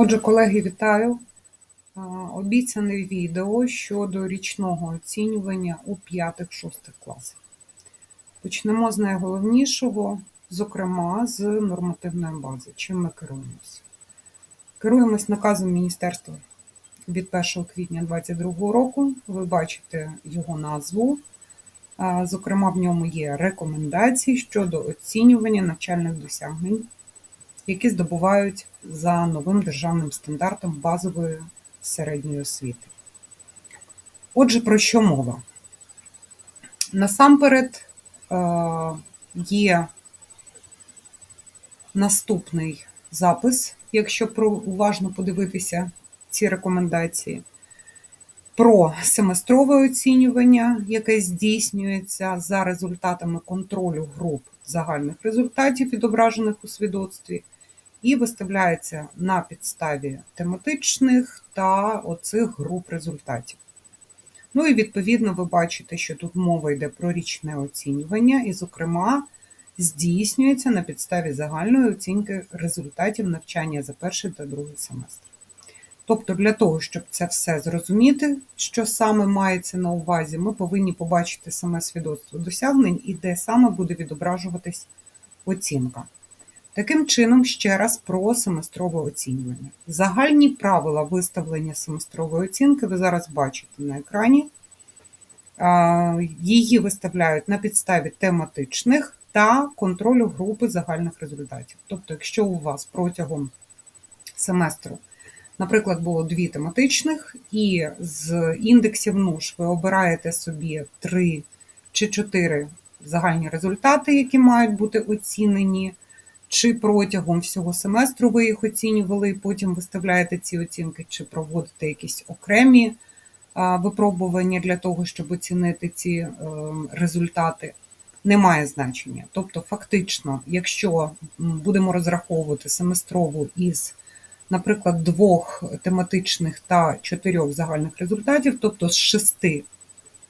Отже, колеги, вітаю. Обіцяне відео щодо річного оцінювання у 5-6 класах. Почнемо з найголовнішого, зокрема з нормативної бази. Чим ми керуємося? Керуємось наказом Міністерства від 1 квітня 2022 року. Ви бачите його назву. Зокрема, в ньому є рекомендації щодо оцінювання навчальних досягнень які здобувають за новим державним стандартом базової середньої освіти. Отже, про що мова? Насамперед е, є наступний запис, якщо уважно подивитися ці рекомендації, про семестрове оцінювання, яке здійснюється за результатами контролю груп загальних результатів, відображених у свідоцтві, і виставляється на підставі тематичних та оцих груп результатів. Ну і відповідно ви бачите, що тут мова йде про річне оцінювання, і, зокрема, здійснюється на підставі загальної оцінки результатів навчання за перший та другий семестр. Тобто, для того, щоб це все зрозуміти, що саме мається на увазі, ми повинні побачити саме свідоцтво досягнень і де саме буде відображуватись оцінка. Таким чином, ще раз про семестрове оцінювання. Загальні правила виставлення семестрової оцінки ви зараз бачите на екрані. Її виставляють на підставі тематичних та контролю групи загальних результатів. Тобто, якщо у вас протягом семестру, наприклад, було дві тематичних, і з індексів НУШ ви обираєте собі три чи чотири загальні результати, які мають бути оцінені чи протягом всього семестру ви їх оцінювали, і потім виставляєте ці оцінки, чи проводите якісь окремі випробування для того, щоб оцінити ці е, результати, не має значення. Тобто, фактично, якщо будемо розраховувати семестрову із, наприклад, двох тематичних та чотирьох загальних результатів, тобто з шести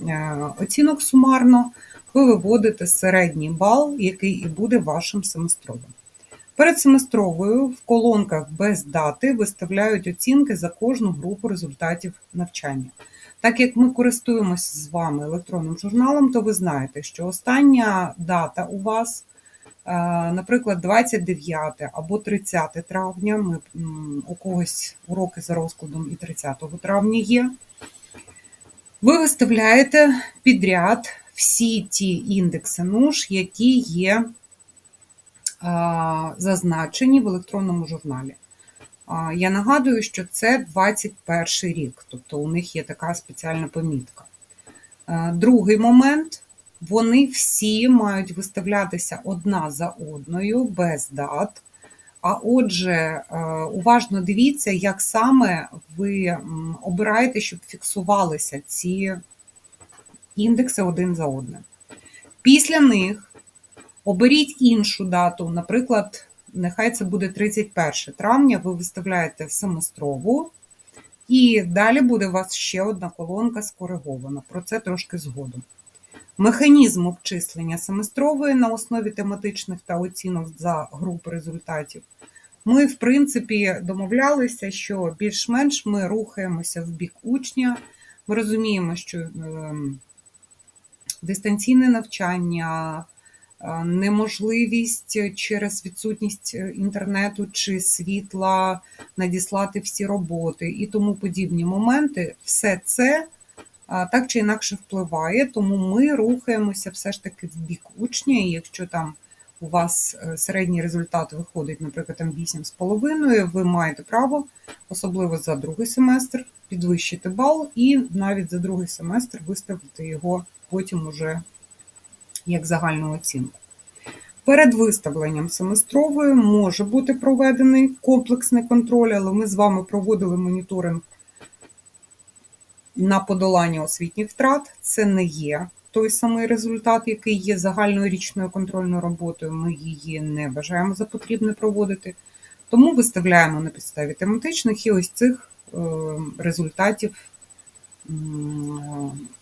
е, оцінок сумарно, ви виводите середній бал, який і буде вашим семестровим. Перед семестровою в колонках без дати виставляють оцінки за кожну групу результатів навчання. Так як ми користуємося з вами електронним журналом, то ви знаєте, що остання дата у вас, е, наприклад, 29 або 30 травня, ми, у когось уроки за розкладом і 30 травня є. Ви виставляєте підряд всі ті індекси НУШ, які є зазначені в електронному журналі. Я нагадую, що це 21 рік, тобто у них є така спеціальна помітка. Другий момент вони всі мають виставлятися одна за одною, без дат. А отже, уважно дивіться, як саме ви обираєте, щоб фіксувалися ці індекси один за одним. Після них Оберіть іншу дату, наприклад, нехай це буде 31 травня, ви виставляєте семестрову, і далі буде у вас ще одна колонка скоригована. Про це трошки згодом. Механізм обчислення семестрової на основі тематичних та оцінок за групи результатів. Ми, в принципі, домовлялися, що більш-менш ми рухаємося в бік учня. Ми розуміємо, що ем, дистанційне навчання неможливість через відсутність е, інтернету чи світла надіслати всі роботи і тому подібні моменти, все це так чи інакше впливає, тому ми рухаємося все ж таки в бік учня, і якщо там у вас е, середній результат виходить, наприклад, там 8,5, ви маєте право, особливо за другий семестр, підвищити бал і навіть за другий семестр виставити його потім уже як загальну оцінку. Перед виставленням семестрової може бути проведений комплексний контроль, але ми з вами проводили моніторинг на подолання освітніх втрат. Це не є той самий результат, який є загальною річною контрольною роботою. Ми її не бажаємо за потрібне проводити. Тому виставляємо на підставі тематичних і ось цих е, результатів,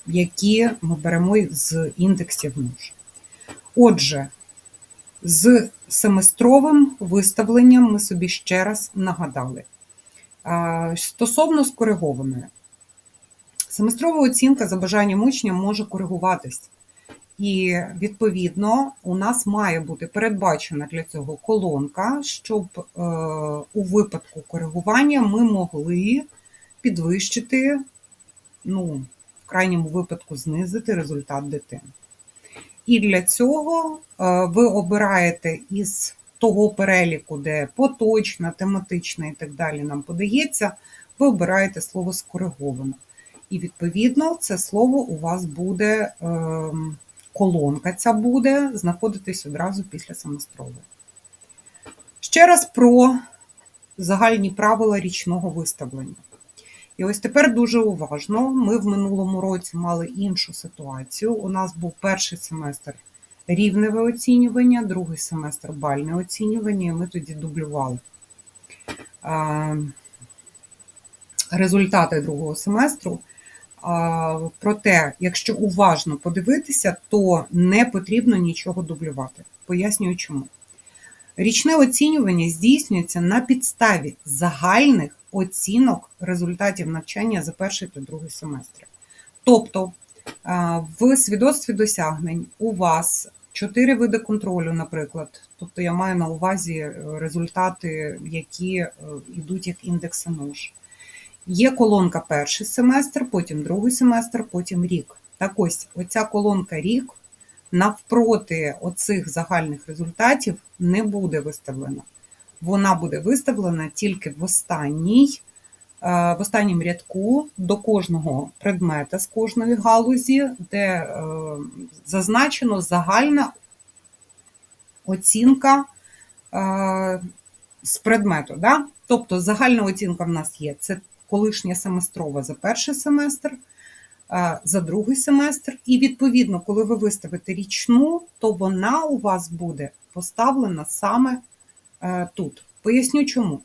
які ми беремо з індексів НУШ. Отже, з семестровим виставленням ми собі ще раз нагадали. Стосовно скоригованої, семестрова оцінка за бажанням учня може коригуватись. І, відповідно, у нас має бути передбачена для цього колонка, щоб е, у випадку коригування ми могли підвищити, ну, в крайньому випадку, знизити результат дитини. І для цього е, ви обираєте із того переліку, де поточна, тематична і так далі нам подається, ви обираєте слово скориговано. І, відповідно, це слово у вас буде. Е, колонка ця буде знаходитись одразу після семестрової. Ще раз про загальні правила річного виставлення. І ось тепер дуже уважно. Ми в минулому році мали іншу ситуацію. У нас був перший семестр рівневе оцінювання, другий семестр бальне оцінювання, і ми тоді дублювали результати другого семестру. Проте, якщо уважно подивитися, то не потрібно нічого дублювати. Пояснюю чому. Річне оцінювання здійснюється на підставі загальних оцінок результатів навчання за перший та другий семестр. Тобто в свідоцтві досягнень у вас чотири види контролю, наприклад. Тобто я маю на увазі результати, які йдуть як індекси НОЖ. Є колонка перший семестр, потім другий семестр, потім рік. Так ось, оця колонка рік навпроти оцих загальних результатів не буде виставлена. Вона буде виставлена тільки в останній, е, в останнім рядку до кожного предмета з кожної галузі, де е, зазначено загальна оцінка е, з предмету. Да? Тобто загальна оцінка в нас є. Це колишня семестрова за перший семестр, за другий семестр. І, відповідно, коли ви виставите річну, то вона у вас буде поставлена саме е, тут. Поясню чому.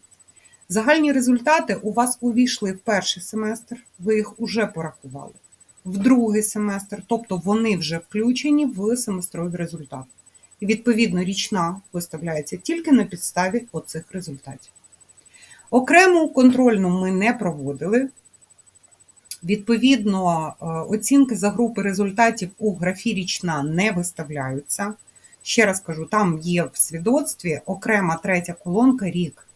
Загальні результати у вас увійшли в перший семестр, ви їх уже порахували, в другий семестр, тобто вони вже включені в семестровий результат. І, відповідно, річна виставляється тільки на підставі оцих результатів. Окрему контрольну ми не проводили. Відповідно, е, оцінки за групи результатів у графі річна не виставляються. Ще раз кажу, там є в свідоцтві окрема третя колонка рік.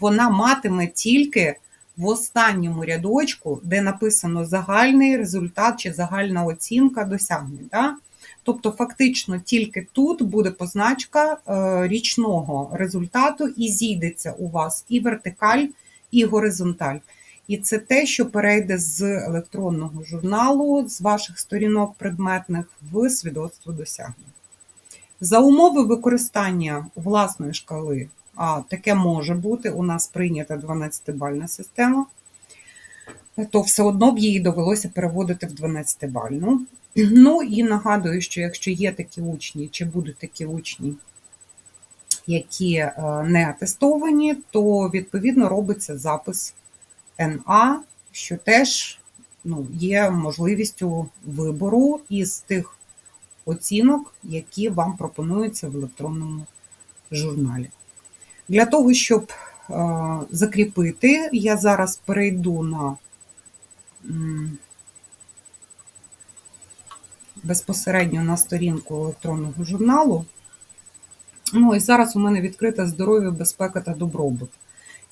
Вона матиме тільки в останньому рядочку, де написано загальний результат чи загальна оцінка досягнень. Да? Тобто, фактично, тільки тут буде позначка е, річного результату, і зійдеться у вас і вертикаль, і горизонталь. І це те, що перейде з електронного журналу, з ваших сторінок предметних в свідоцтво досягнень. За умови використання власної шкали, а таке може бути, у нас прийнята 12-бальна система, то все одно б її довелося переводити в 12-бальну. Ну і нагадую, що якщо є такі учні, чи будуть такі учні, які е, не атестовані, то відповідно робиться запис НА, що теж ну, є можливістю вибору із тих оцінок, які вам пропонуються в електронному журналі. Для того, щоб е, закріпити, я зараз перейду на безпосередньо на сторінку електронного журналу. Ну і зараз у мене відкрита здоров'я, безпека та добробут.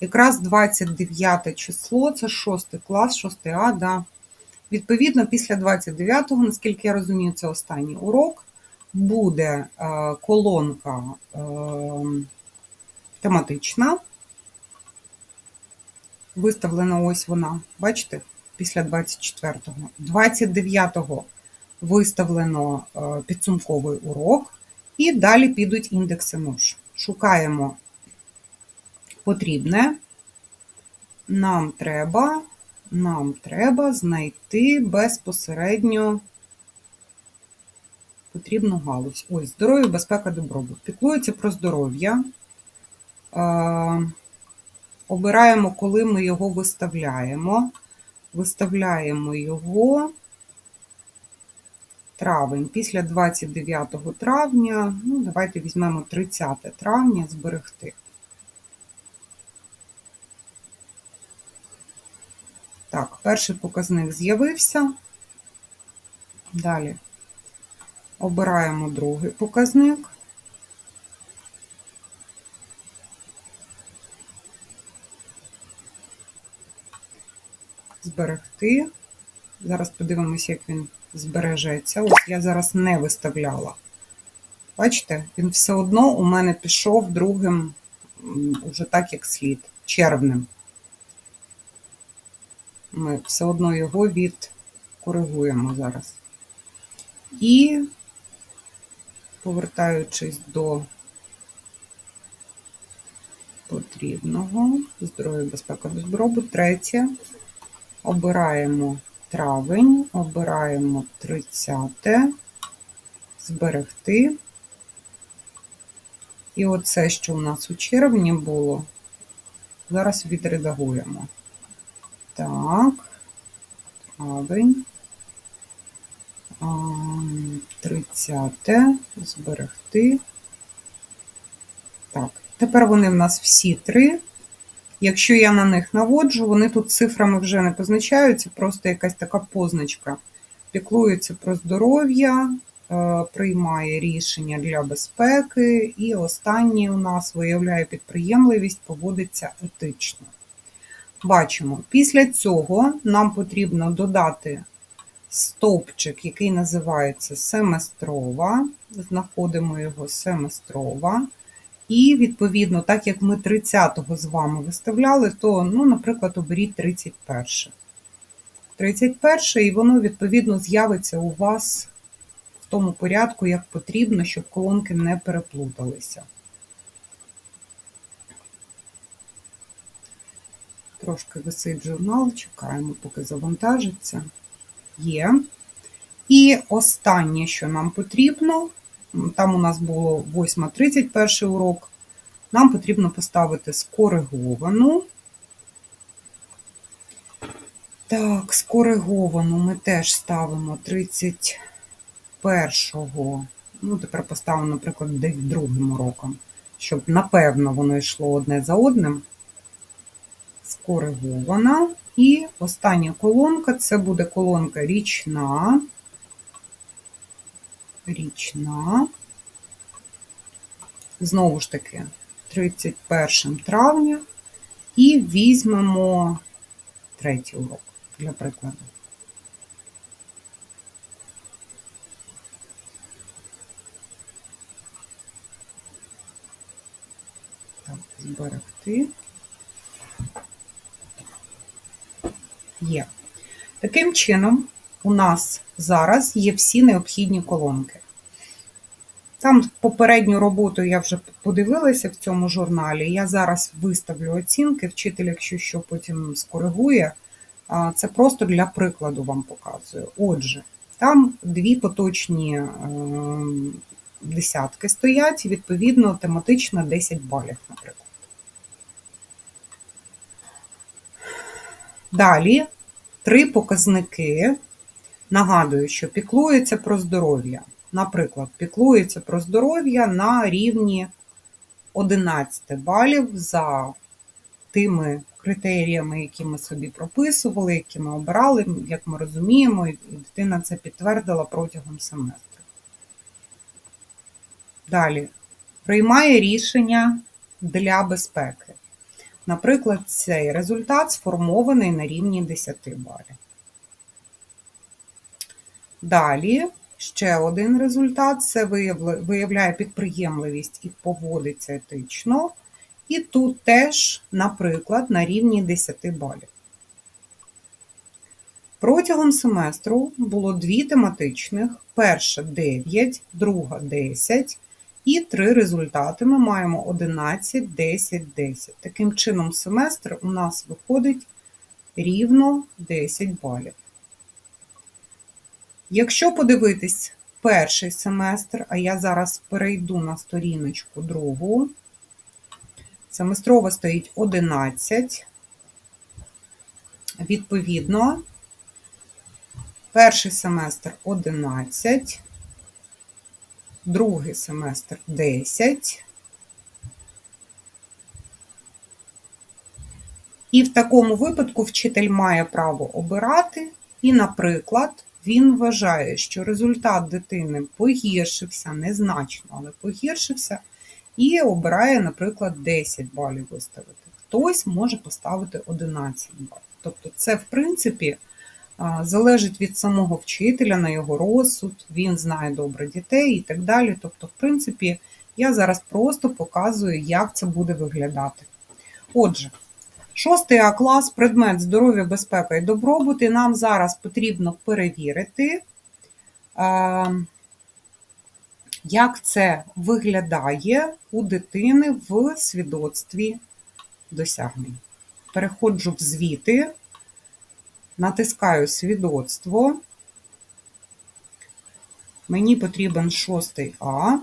Якраз 29 число, це 6 клас, 6 А. Да. Відповідно, після 29-го, наскільки я розумію, це останній урок, буде е, колонка е, тематична. Виставлена ось вона, бачите, після 24-го. 29-го виставлено е, підсумковий урок, і далі підуть індекси нож. Шукаємо потрібне. Нам треба, нам треба знайти безпосередньо потрібну галузь. Ось, здоров'я, безпека, добробут. Піклується про здоров'я. Е, обираємо, коли ми його виставляємо. Виставляємо його травень. Після 29 травня, ну, давайте візьмемо 30 травня зберегти. Так, перший показник з'явився. Далі обираємо другий показник. Зберегти. Зараз подивимося, як він збережеться. Ось я зараз не виставляла. Бачите, він все одно у мене пішов другим, уже так, як слід, червним. Ми все одно його відкоригуємо зараз. І, повертаючись до потрібного, здоров'я, безпека, добробут, третє, обираємо травень, обираємо 30, зберегти. І оце, що у нас у червні було, зараз відредагуємо. Так, травень. 30, зберегти. Так, тепер вони в нас всі три. Якщо я на них наводжу, вони тут цифрами вже не позначаються, просто якась така позначка. Піклується про здоров'я, е, приймає рішення для безпеки, і останній у нас виявляє підприємливість, поводиться етично. Бачимо, після цього нам потрібно додати стовпчик, який називається семестрова. Знаходимо його семестрова. І, відповідно, так як ми 30-го з вами виставляли, то, ну, наприклад, оберіть 31. 31 і воно, відповідно, з'явиться у вас в тому порядку, як потрібно, щоб колонки не переплуталися. Трошки висить журнал, чекаємо, поки завантажиться. Є. І останнє, що нам потрібно, там у нас було 8.31 урок, нам потрібно поставити скориговану. Так, скориговану ми теж ставимо 31-го, ну, тепер поставимо, наприклад, другим уроком, щоб, напевно, воно йшло одне за одним. Скоригована. І остання колонка це буде колонка річна. Річна. Знову ж таки, 31 травня. І візьмемо третій урок для прикладу. Так, зберегти. Є. Таким чином, у нас зараз є всі необхідні колонки. Там попередню роботу я вже подивилася в цьому журналі. Я зараз виставлю оцінки, вчитель, якщо що потім скоригує, це просто для прикладу вам показую. Отже, там дві поточні е, десятки стоять, відповідно, тематично 10 балів, наприклад. Далі три показники. Нагадую, що піклується про здоров'я. Наприклад, піклується про здоров'я на рівні 11 балів за тими критеріями, які ми собі прописували, які ми обирали, як ми розуміємо, і дитина це підтвердила протягом семестру. Далі приймає рішення для безпеки. Наприклад, цей результат сформований на рівні 10 балів. Далі ще один результат це виявляє підприємливість і поводиться етично. І тут теж, наприклад, на рівні 10 балів. Протягом семестру було дві тематичних: перша 9, друга 10, і три результати ми маємо 11, 10, 10. Таким чином, семестр у нас виходить рівно 10 балів. Якщо подивитись перший семестр, а я зараз перейду на сторіночку другу, семестрова стоїть 11. Відповідно, перший семестр 11, другий семестр 10. І в такому випадку вчитель має право обирати, і, наприклад, він вважає, що результат дитини погіршився, незначно, але погіршився, і обирає, наприклад, 10 балів виставити. Хтось може поставити 11 балів. Тобто, це, в принципі, залежить від самого вчителя на його розсуд, він знає добре дітей і так далі. Тобто, в принципі, я зараз просто показую, як це буде виглядати. Отже, шостий А клас, предмет здоров'я, безпека і добробут. І нам зараз потрібно перевірити, як це виглядає у дитини в свідоцтві досягнень. Переходжу в звіти, натискаю свідоцтво. Мені потрібен шостий А,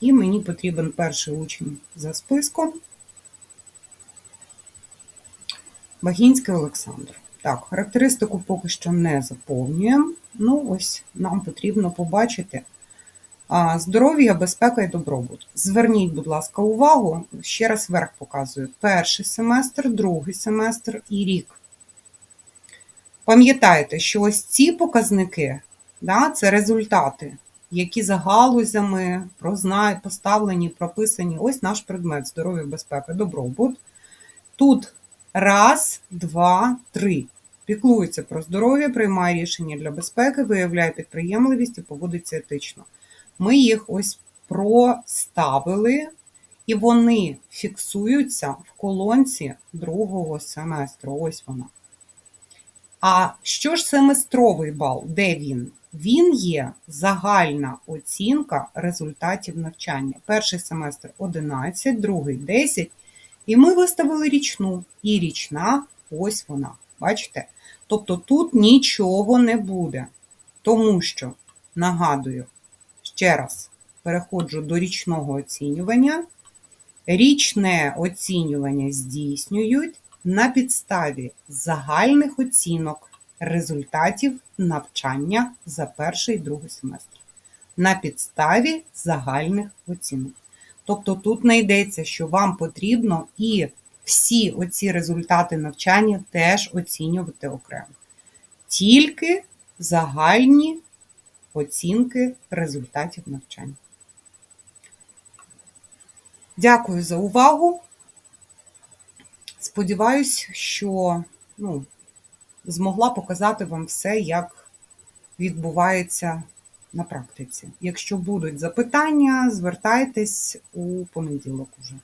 і мені потрібен перший учень за списком. Багінський Олександр. Так, характеристику поки що не заповнюємо. Ну, ось нам потрібно побачити здоров'я, безпека і добробут. Зверніть, будь ласка, увагу, ще раз вверх показую. Перший семестр, другий семестр і рік. Пам'ятайте, що ось ці показники да, це результати, які за галузями прозна- поставлені, прописані. Ось наш предмет здоров'я, безпека, добробут. Тут раз, два, три. Піклується про здоров'я, приймає рішення для безпеки, виявляє підприємливість і поводиться етично. Ми їх ось проставили, і вони фіксуються в колонці другого семестру. Ось вона. А що ж семестровий бал? Де він? Він є загальна оцінка результатів навчання. Перший семестр 11, другий 10. І ми виставили річну. І річна ось вона. Бачите? Тобто тут нічого не буде. Тому що, нагадую, ще раз переходжу до річного оцінювання. Річне оцінювання здійснюють на підставі загальних оцінок результатів навчання за перший і другий семестр. На підставі загальних оцінок. Тобто тут не йдеться, що вам потрібно і всі оці результати навчання теж оцінювати окремо. Тільки загальні оцінки результатів навчання. Дякую за увагу. Сподіваюсь, що ну, змогла показати вам все, як відбувається на практиці. Якщо будуть запитання, звертайтесь у понеділок уже.